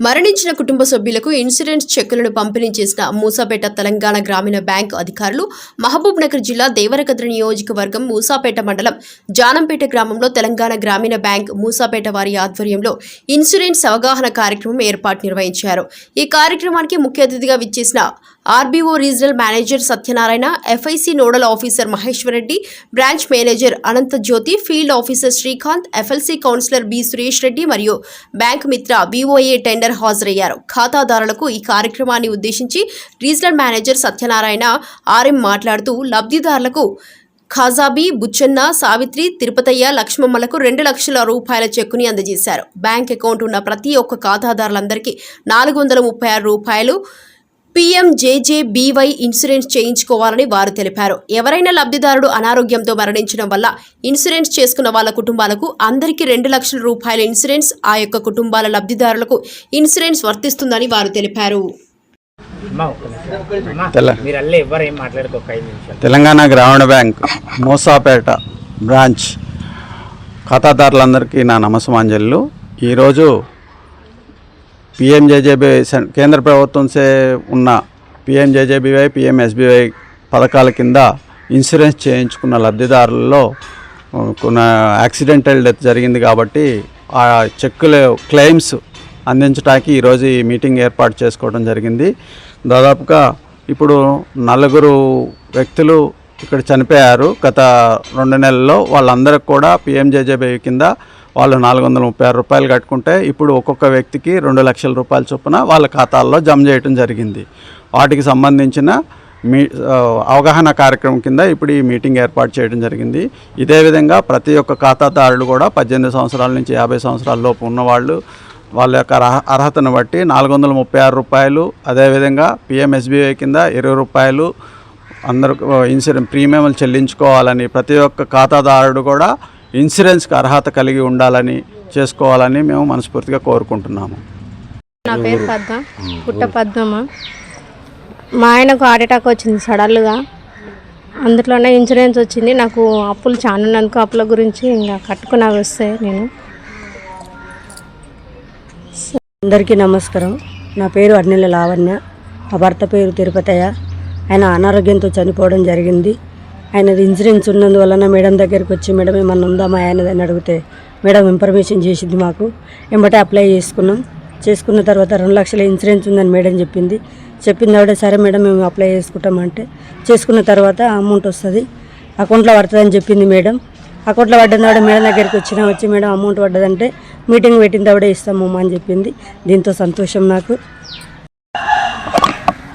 మరణించిన కుటుంబ సభ్యులకు ఇన్సూరెన్స్ చెక్కులను పంపిణీ చేసిన మూసాపేట తెలంగాణ గ్రామీణ బ్యాంక్ అధికారులు మహబూబ్ నగర్ జిల్లా దేవరకద్ర నియోజకవర్గం మూసాపేట మండలం జానంపేట గ్రామంలో తెలంగాణ గ్రామీణ బ్యాంక్ మూసాపేట వారి ఆధ్వర్యంలో ఇన్సూరెన్స్ అవగాహన కార్యక్రమం ఏర్పాటు నిర్వహించారు. ఈ కార్యక్రమానికి ముఖ్య అతిథిగా విచ్చేసిన RBO regional manager Satyanarayana FIC nodal officer Maheshwar Reddy branch manager Anantha Jyothi field officer Srikanth FLC counsellor B Suresh Reddy మరియు బ్యాంక్ మిత్ర బీఓఏ టెండర్ హాజరయ్యారు. ఖాతాదారులకు ఈ కార్యక్రమాన్ని ఉద్దేశించి రీజనల్ మేనేజర్ సత్యనారాయణ ఆర్ఎం మాట్లాడుతూ లబ్ధిదారులకు ఖాజాబీ బుచ్చన్న సావిత్రి తిరుపతయ్య లక్ష్మమ్మలకు రెండు లక్షల రూపాయల చెక్కుని అందజేశారు. బ్యాంక్ అకౌంట్ ఉన్న ప్రతి ఒక్క ఖాతాదారులందరికీ నాలుగు వందల ముప్పై ఆరు రూపాయలు పీఎంజేజేబీవై ఇన్సూరెన్స్ చేయించుకోవాలని వారు తెలిపారు. ఎవరైనా లబ్ధిదారుడు అనారోగ్యంతో మరణించడం వల్ల ఇన్సూరెన్స్ చేసుకున్న వాళ్ళ కుటుంబాలకు అందరికీ రెండు లక్షల రూపాయల ఇన్సూరెన్స్ ఆ యొక్క కుటుంబాల లబ్ధిదారులకు ఇన్సూరెన్స్ వర్తిస్తుందని వారు తెలిపారు. తెలంగాణ గ్రామీణ బ్యాంక్ మోసాపేట బ్రాంచ్ ఖాతాదారులందరికీ నా నమస్మాంజలు ఈరోజు పిఎంజేజేబీ కేంద్ర ప్రభుత్వం సే ఉన్న పిఎంజేజేబీవై పిఎంఎస్బీవై పథకాల కింద ఇన్సూరెన్స్ చేయించుకున్న లబ్ధిదారులలో కొన్ని యాక్సిడెంటల్ డెత్ జరిగింది కాబట్టి ఆ చెక్కులు క్లెయిమ్స్ అందించడానికి ఈరోజు ఈ మీటింగ్ ఏర్పాటు చేసుకోవడం జరిగింది. దాదాపుగా ఇప్పుడు నలుగురు వ్యక్తులు ఇక్కడ చనిపోయారు. గత రెండు నెలల్లో వాళ్ళందరికి కూడా పిఎంజేజేబీ కింద వాళ్ళు నాలుగు వందల ముప్పై ఆరు రూపాయలు కట్టుకుంటే ఇప్పుడు ఒక్కొక్క వ్యక్తికి రెండు లక్షల రూపాయల చొప్పున వాళ్ళ ఖాతాల్లో జమ చేయటం జరిగింది. వాటికి సంబంధించిన మీ అవగాహన కార్యక్రమం కింద ఇప్పుడు ఈ మీటింగ్ ఏర్పాటు చేయడం జరిగింది. ఇదే విధంగా ప్రతి ఒక్క ఖాతాదారులు కూడా పద్దెనిమిది సంవత్సరాల నుంచి యాభై సంవత్సరాల లోపు ఉన్నవాళ్ళు వాళ్ళ యొక్క అర్హ- అర్హతను బట్టి నాలుగు వందల ముప్పై ఆరు రూపాయలు అదేవిధంగా పిఎంఎస్బీఐ కింద ఇరవై రూపాయలు అందరూ ఇన్సూరెన్స్ ప్రీమియంలు చెల్లించుకోవాలని ప్రతి ఒక్క ఖాతాదారుడు కూడా ఇన్సూరెన్స్కి అర్హత కలిగి ఉండాలని చేసుకోవాలని మేము మనస్ఫూర్తిగా కోరుకుంటున్నాము. నా పేరు పద్మ పుట్ట పద్మమ్మ. మా ఆయనకు హార్ట్ అటాక్ వచ్చింది సడన్గా. అందులోనే ఇన్సూరెన్స్ వచ్చింది. నాకు అప్పులు చాలా ఉన్నందుకు అప్పుల గురించి ఇంకా కట్టుకున్నా వస్తే నేను. అందరికీ నమస్కారం. నా పేరు అర్నిల లావణ్య. మా భర్త పేరు తిరుపతయ్య. ఆయన అనారోగ్యంతో చనిపోవడం జరిగింది. ఆయనది ఇన్సూరెన్స్ ఉన్నందువలన మేడం దగ్గరికి వచ్చి మేడం ఏమన్నా ఉందా మా ఆయనదని అడిగితే మేడం ఇన్ఫర్మేషన్ చేసింది మాకు. వెంబటే అప్లై చేసుకున్నాం. చేసుకున్న తర్వాత రెండు లక్షల ఇన్సూరెన్స్ ఉందని మేడం చెప్పింది. చెప్పింది ఆవిడ సరే మేడం మేము అప్లై చేసుకుంటామంటే. చేసుకున్న తర్వాత అమౌంట్ వస్తుంది. అకౌంట్లో పడుతుందని చెప్పింది మేడం. అకౌంట్లో పడ్డది ఆవిడ మేడం దగ్గరికి వచ్చినా వచ్చి మేడం అమౌంట్ పడ్డదంటే మీటింగ్ పెట్టింది ఆవిడ ఇస్తామమ్మా అని చెప్పింది. దీంతో సంతోషం నాకు.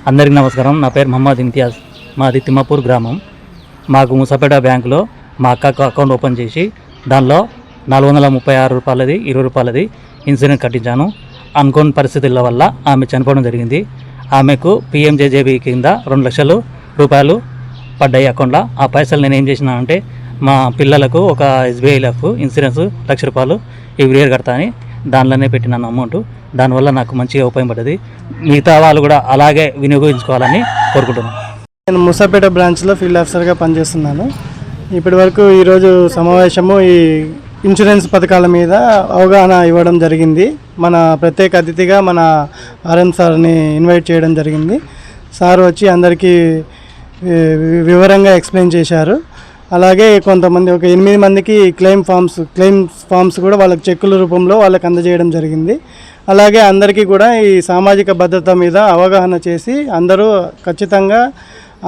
అందరికీ నమస్కారం. నా పేరు మహమ్మద్ ఇంతియాజ్. మాది తిమ్మాపూర్ గ్రామం. మాకు ముసాపేట బ్యాంకులో మా అక్కకు అకౌంట్ ఓపెన్ చేసి దానిలో నాలుగు వందల ముప్పై ఆరు రూపాయలది ఇరవై రూపాయలది ఇన్సూరెన్స్ కట్టించాను. అనుకోని పరిస్థితుల వల్ల ఆమె చనిపోవడం జరిగింది. ఆమెకు పిఎంజేజేబీ కింద రెండు లక్షలు రూపాయలు పడ్డాయి అకౌంట్లో. ఆ పైసలు నేను ఏం చేసిన అంటే మా పిల్లలకు ఒక ఎస్బీఐ లైఫ్ ఇన్సూరెన్స్ లక్ష రూపాయలు ఎవ్రీ ఇయర్ కడతా అని దానిలోనే పెట్టినాను అమౌంట్. దానివల్ల నాకు మంచిగా ఉపయోగపడ్డది. మిగతా వాళ్ళు కూడా అలాగే వినియోగించుకోవాలని కోరుకుంటున్నాను. నేను ముసాపేట బ్రాంచ్లో ఫీల్డ్ ఆఫీసర్గా పనిచేస్తున్నాను. ఇప్పటి వరకు ఈరోజు సమావేశము ఈ ఇన్సూరెన్స్ పథకాల మీద అవగాహన ఇవ్వడం జరిగింది. మన ప్రత్యేక అతిథిగా మన ఆర్ఎం సార్ని ఇన్వైట్ చేయడం జరిగింది. సార్ వచ్చి అందరికీ వివరంగా ఎక్స్ప్లెయిన్ చేశారు. అలాగే కొంతమంది ఒక ఎనిమిది మందికి క్లెయిమ్ ఫామ్స్ క్లెయిమ్ ఫామ్స్ కూడా వాళ్ళకి చెక్కుల రూపంలో వాళ్ళకి అందజేయడం జరిగింది. అలాగే అందరికీ కూడా ఈ సామాజిక భద్రత మీద అవగాహన చేసి అందరూ ఖచ్చితంగా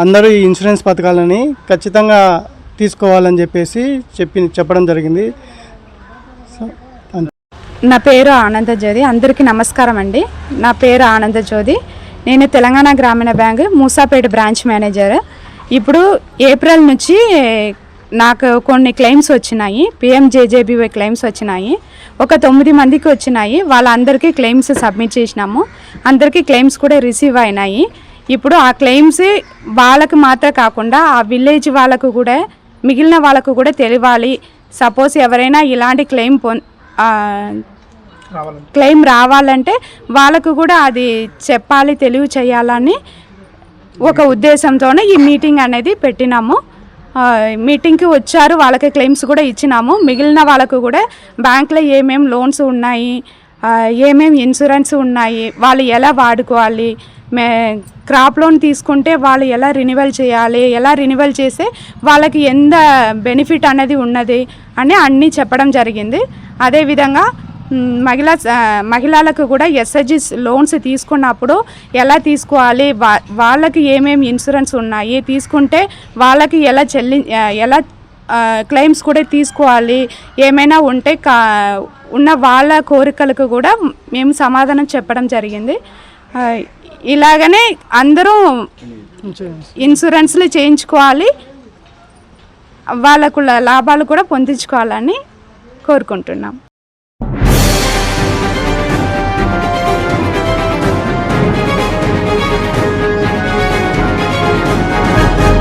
అందరూ ఈ ఇన్సూరెన్స్ పథకాలని ఖచ్చితంగా తీసుకోవాలని చెప్పేసి చెప్పి చెప్పడం జరిగింది. సో నా పేరు ఆనంద జ్యోతి. అందరికీ నమస్కారం అండి. నా పేరు ఆనంద జ్యోతి. నేను Telangana Grameena bank Moosapet branch manager. ఇప్పుడు ఏప్రిల్ నుంచి నాకు కొన్ని క్లెయిమ్స్ వచ్చినాయి. పిఎంజేజేబీవై క్లెయిమ్స్ వచ్చినాయి. ఒక తొమ్మిది మందికి వచ్చినాయి. వాళ్ళందరికీ క్లెయిమ్స్ సబ్మిట్ చేసినాము. అందరికీ క్లెయిమ్స్ కూడా రిసీవ్ అయినాయి. ఇప్పుడు ఆ క్లెయిమ్స్ వాళ్ళకి మాత్రం కాకుండా ఆ విలేజ్ వాళ్ళకు కూడా మిగిలిన వాళ్ళకు కూడా తెలియాలి. సపోజ్ ఎవరైనా ఇలాంటి క్లెయిమ్ ఆ, క్లెయిమ్ రావాలంటే వాళ్ళకు కూడా అది చెప్పాలి తెలివి చేయాలని ఒక ఉద్దేశంతోనే ఈ మీటింగ్ అనేది పెట్టినాము. మీటింగ్కి వచ్చారు వాళ్ళకి క్లెయిమ్స్ కూడా ఇచ్చినాము. మిగిలిన వాళ్ళకు కూడా బ్యాంక్లో ఏమేం లోన్స్ ఉన్నాయి ఏమేమి ఇన్సూరెన్స్ ఉన్నాయి? వాళ్ళు ఎలా వాడుకోవాలి? మే క్రాప్ లోన్ తీసుకుంటే వాళ్ళు ఎలా రినివల్ చేయాలి? ఎలా రినివల్ చేస్తే వాళ్ళకి ఎంత బెనిఫిట్ అనేది ఉన్నది? అని అన్నీ చెప్పడం జరిగింది. అదేవిధంగా మహిళా మహిళలకు కూడా ఎస్హెచ్జి లోన్స్ తీసుకున్నప్పుడు ఎలా తీసుకోవాలి? వా వాళ్ళకి ఏమేమి ఇన్సూరెన్స్ ఉన్నాయి? తీసుకుంటే వాళ్ళకి ఎలా చెల్లి ఎలా క్లెయిమ్స్ కూడా తీసుకోవాలి? ఏమైనా ఉంటే కా ఉన్న వాళ్ళ కోరికలకు కూడా మేము సమాధానం చెప్పడం జరిగింది. ఇలాగనే అందరూ ఇన్సూరెన్స్లు చేయించుకోవాలి. వాళ్ళకు లాభాలు కూడా పొందించుకోవాలని కోరుకుంటున్నాం.